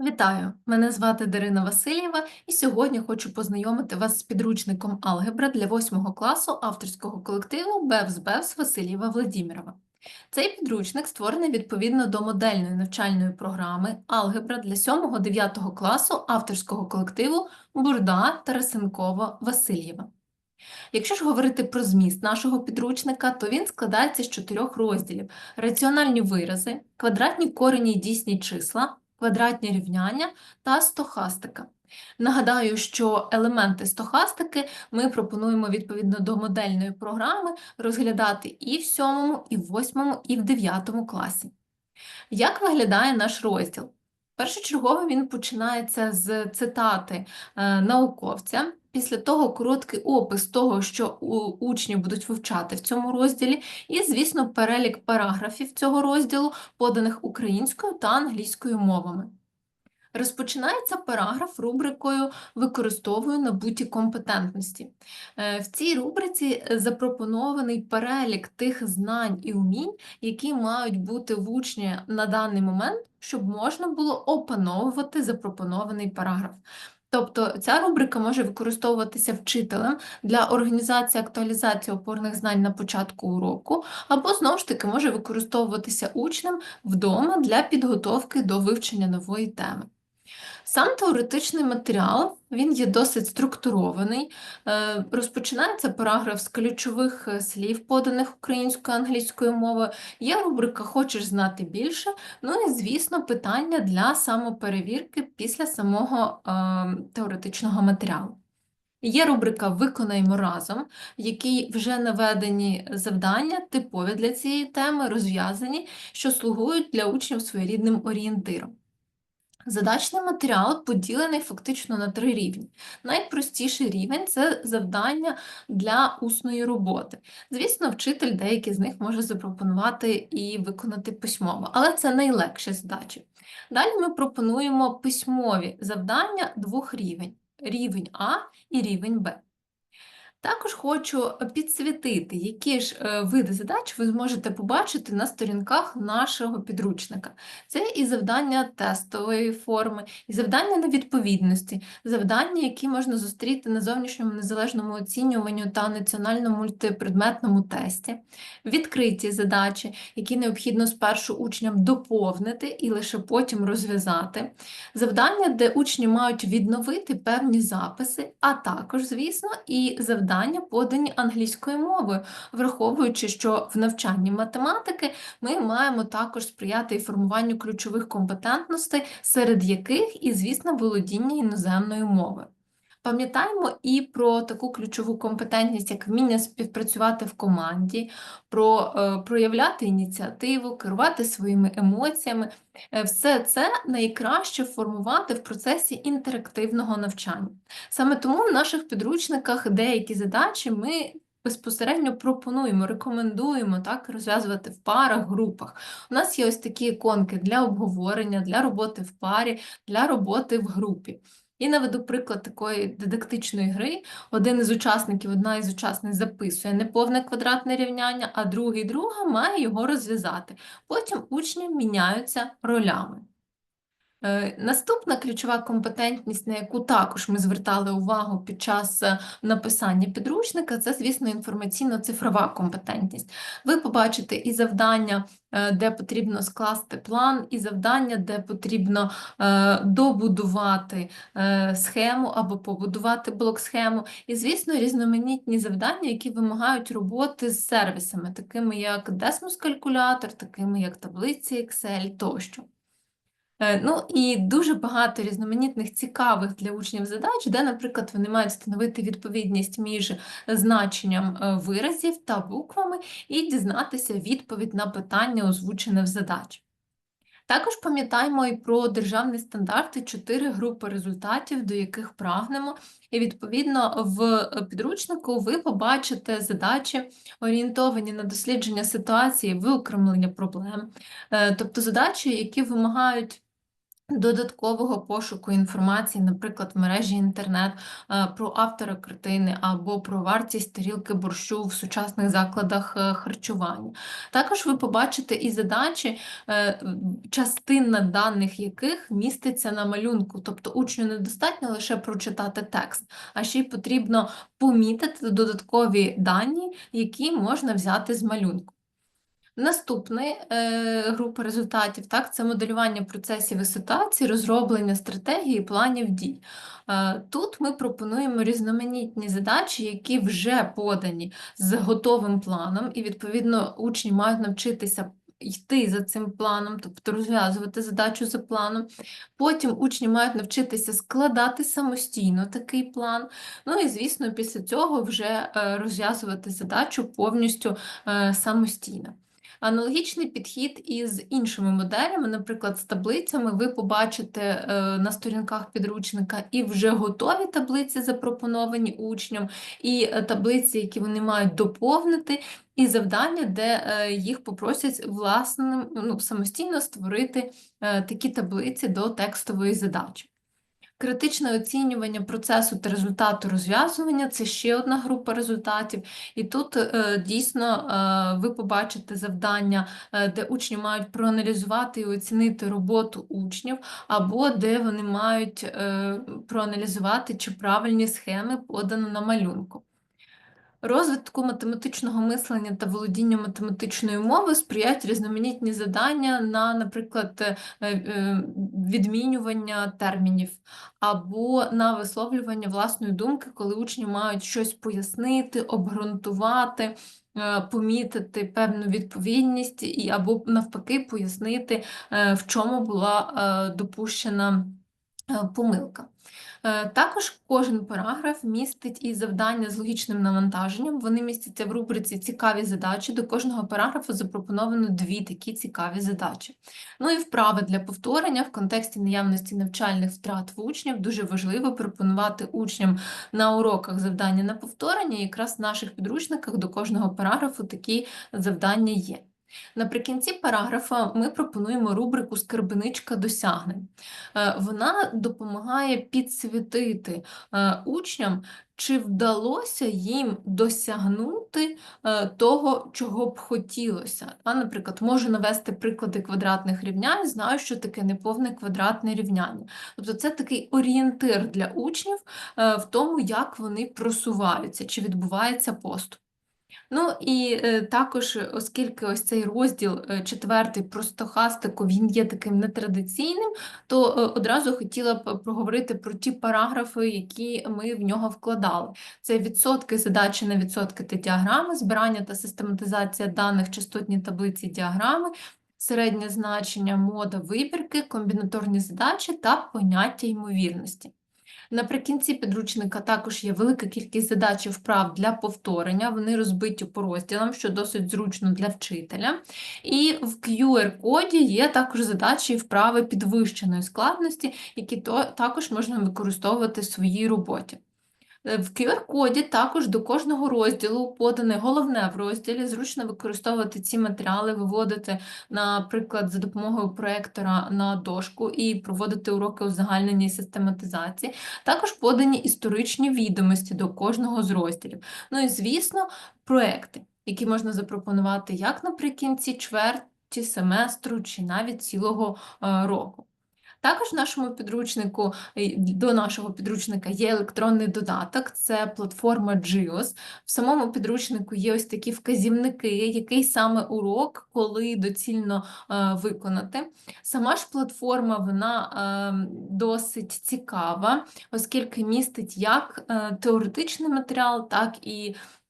Вітаю! Мене звати Дарина Васильєва, і сьогодні хочу познайомити вас з підручником алгебра для 8 класу авторського колективу Бевс Бевс Васильєва Владімірова. Цей підручник створений відповідно до модельної навчальної програми Алгебра для 7-9 класу авторського колективу Бурда Тарасенкова Васильєва. Якщо ж говорити про зміст нашого підручника, то він складається з чотирьох розділів: раціональні вирази, квадратні корені і дійсні числа, квадратні рівняння та стохастика. Нагадаю, що елементи стохастики ми пропонуємо відповідно до модельної програми розглядати і в 7, і в 8, і в 9 класі. Як виглядає наш розділ? Першочергово він починається з цитати е, науковця. Після того короткий опис того, що учні будуть вивчати в цьому розділі, і, звісно, перелік параграфів цього розділу, поданих українською та англійською мовами. Розпочинається параграф рубрикою «Використовую набуті компетентності». Е, В цій рубриці запропонований перелік тих знань і умінь, які мають бути в учня на даний момент, щоб можна було опановувати запропонований параграф. Тобто ця рубрика може використовуватися вчителем для організації актуалізації опорних знань на початку уроку, або знову ж таки може використовуватися учнем вдома для підготовки до вивчення нової теми. Сам теоретичний матеріал він є досить структурований. Е, Розпочинається параграф з ключових е, слів, поданих українською англійською мовою. Є рубрика Хочеш знати більше. Ну і, звісно, питання для самоперевірки після самого е, теоретичного матеріалу. Є рубрика Виконаємо разом, в якій вже наведені завдання, типові для цієї теми, розв'язані, що слугують для учнів своєрідним орієнтиром. Задачний матеріал поділений фактично на три рівні. Найпростіший рівень це завдання для усної роботи. Звісно, вчитель деякі з них може запропонувати і виконати письмово, але це найлегші задачі. Далі ми пропонуємо письмові завдання двох рівень: рівень А і рівень Б. Також хочу підсвітити, які ж е, види задач ви зможете побачити на сторінках нашого підручника. Це і завдання тестової форми, і завдання на відповідності, завдання, які можна зустріти на зовнішньому незалежному оцінюванню та національному мультипредметному тесті, відкриті задачі, які необхідно спершу учням доповнити і лише потім розв'язати, завдання, де учні мають відновити певні записи, а також, звісно, і завдання, подані англійською мовою, враховуючи, що в навчанні математики ми маємо також сприяти і формуванню ключових компетентностей, серед яких і, звісно, володіння іноземною мовою. Пам'ятаємо і про таку ключову компетентність, як вміння співпрацювати в команді, про е, проявляти ініціативу, керувати своїми емоціями. Е, Все це найкраще формувати в процесі інтерактивного навчання. Саме тому в наших підручниках деякі задачі ми безпосередньо пропонуємо, рекомендуємо так, розв'язувати в парах, групах. У нас є ось такі іконки для обговорення, для роботи в парі, для роботи в групі. І наведу приклад такої дидактичної гри. Один із учасників, одна із учасниць записує неповне квадратне рівняння, а другий друга має його розв'язати. Потім учні міняються ролями. Е, Наступна ключова компетентність, на яку також ми звертали увагу під час е, написання підручника, це, звісно, інформаційно-цифрова компетентність. Ви побачите і завдання, е, де потрібно скласти план, і завдання, де потрібно добудувати схему або побудувати блок-схему, і, звісно, різноманітні завдання, які вимагають роботи з сервісами, такими як Desmos калькулятор, такими як таблиці Excel тощо. Е, Ну і дуже багато різноманітних цікавих для учнів задач, де, наприклад, вони мають встановити відповідність між значенням е, виразів та буквами і дізнатися відповідь на питання, озвучене в задачі. Також пам'ятаємо і про державні стандарти, чотири групи результатів, до яких прагнемо. І відповідно в е, підручнику ви побачите задачі, орієнтовані на дослідження ситуації, виокремлення проблем, тобто задачі, які вимагають додаткового пошуку інформації, наприклад, в мережі інтернет е, про автора картини або про вартість тарілки борщу в сучасних закладах е, харчування. Також ви побачите і задачі, е, частина даних яких міститься на малюнку, тобто учню недостатньо лише прочитати текст, а ще й потрібно помітити додаткові дані, які можна взяти з малюнку. Наступна е, група результатів так, це моделювання процесів і ситуацій, розроблення стратегії, планів дій. Е, тут ми пропонуємо різноманітні задачі, які вже подані з готовим планом, і, відповідно, учні мають навчитися йти за цим планом, тобто розв'язувати задачу за планом. Потім учні мають навчитися складати самостійно такий план. Ну і, звісно, після цього вже е, розв'язувати задачу повністю е, самостійно. Аналогічний підхід із іншими моделями, наприклад, з таблицями, ви побачите е, на сторінках підручника і вже готові таблиці, запропоновані учням, і е, таблиці, які вони мають доповнити, і завдання, де е, їх попросять власним ну, самостійно створити такі таблиці до текстової задачі. Критичне оцінювання процесу та результату розв'язування це ще одна група результатів. І тут е, дійсно е, ви побачите завдання, е, де учні мають проаналізувати і оцінити роботу учнів, або де вони мають проаналізувати, чи правильні схеми подано на малюнку. Розвитку математичного мислення та володіння математичною мовою сприяють різноманітні завдання на, наприклад, е, е, відмінювання термінів або на висловлювання власної думки, коли учні мають щось пояснити, обґрунтувати. Е, помітити певну відповідність і або навпаки пояснити, в чому була допущена помилка. Е, також кожен параграф містить і завдання з логічним навантаженням. Вони містяться в рубриці Цікаві задачі. До кожного параграфу запропоновано дві такі цікаві задачі. Ну і вправи для повторення в контексті наявності навчальних втрат в учнів дуже важливо пропонувати учням на уроках завдання на повторення. І якраз в наших підручниках до кожного параграфу такі завдання є. Наприкінці параграфа ми пропонуємо рубрику Скарбничка досягнень. Е, вона допомагає підсвітити е, учням, чи вдалося їм досягнути е, того, чого б хотілося. А, Наприклад, можу навести приклади квадратних рівнянь, знаю, що таке неповне квадратне рівняння. Тобто це такий орієнтир для учнів в тому, як вони просуваються, чи відбувається поступ. Ну і е, також, оскільки ось цей розділ е, четвертий про стохастику він є таким нетрадиційним, то е, одразу хотіла б проговорити про ті параграфи, які ми в нього вкладали. Це відсотки задачі на відсотки та діаграми, збирання та систематизація даних, частотні таблиці діаграми, середнє значення, мода вибірки, комбінаторні задачі та поняття ймовірності. Наприкінці підручника також є велика кількість задач і вправ для повторення, вони розбиті по розділам, що досить зручно для вчителя. І в QR-коді є також задачі і вправи підвищеної складності, які також можна використовувати в своїй роботі. Е, в QR-коді також до кожного розділу подане головне в розділі, зручно використовувати ці матеріали, виводити, наприклад, за допомогою проєктора на дошку і проводити уроки узагальнення і систематизації. Також подані історичні відомості до кожного з розділів. Ну і, звісно, проекти, які можна запропонувати як наприкінці чверті семестру чи навіть цілого е, року. Також в нашому підручнику до нашого підручника є електронний додаток, це платформа GIOS. В самому підручнику є ось такі вказівники, який саме урок, коли доцільно е, виконати. Сама ж платформа вона е, досить цікава, оскільки містить як е, теоретичний матеріал, так і Е,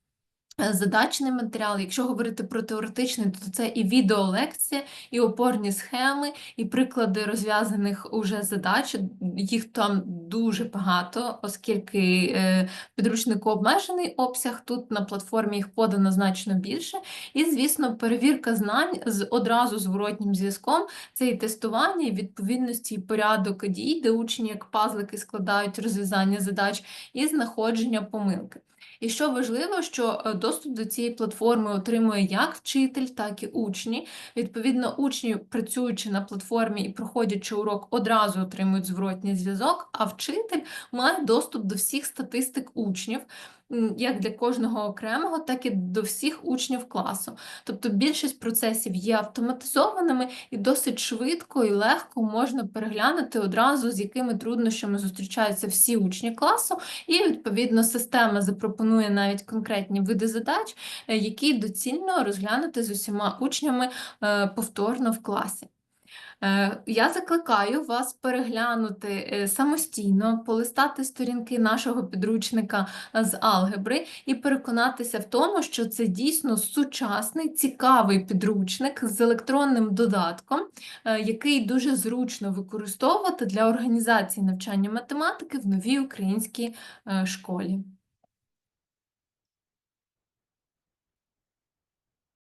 задачний матеріал, якщо говорити про теоретичний, то це і відеолекція, і опорні схеми, і приклади розв'язаних уже задач. Їх там дуже багато, оскільки е, в підручнику обмежений обсяг, тут на платформі їх подано значно більше. І, звісно, перевірка знань з одразу зворотнім зв'язком це і тестування, і відповідності, і порядок дій, де учні як пазлики складають розв'язання задач, і знаходження помилки. І що важливо, що е, доступ до цієї платформи отримує як вчитель, так і учні. Відповідно, учні, працюючи на платформі і проходячи урок, одразу отримують зворотній зв'язок, а вчитель має доступ до всіх статистик учнів. Як для кожного окремого, так і до всіх учнів класу. Тобто більшість процесів є автоматизованими і досить швидко і легко можна переглянути одразу, з якими труднощами зустрічаються всі учні класу, і відповідно система запропонує навіть конкретні види задач, е, які доцільно розглянути з усіма учнями е, повторно в класі. Е, Я закликаю вас переглянути е, самостійно, полистати сторінки нашого підручника е, з алгебри і переконатися в тому, що це дійсно сучасний, цікавий підручник з електронним додатком, який дуже зручно використовувати для організації навчання математики в новій українській школі.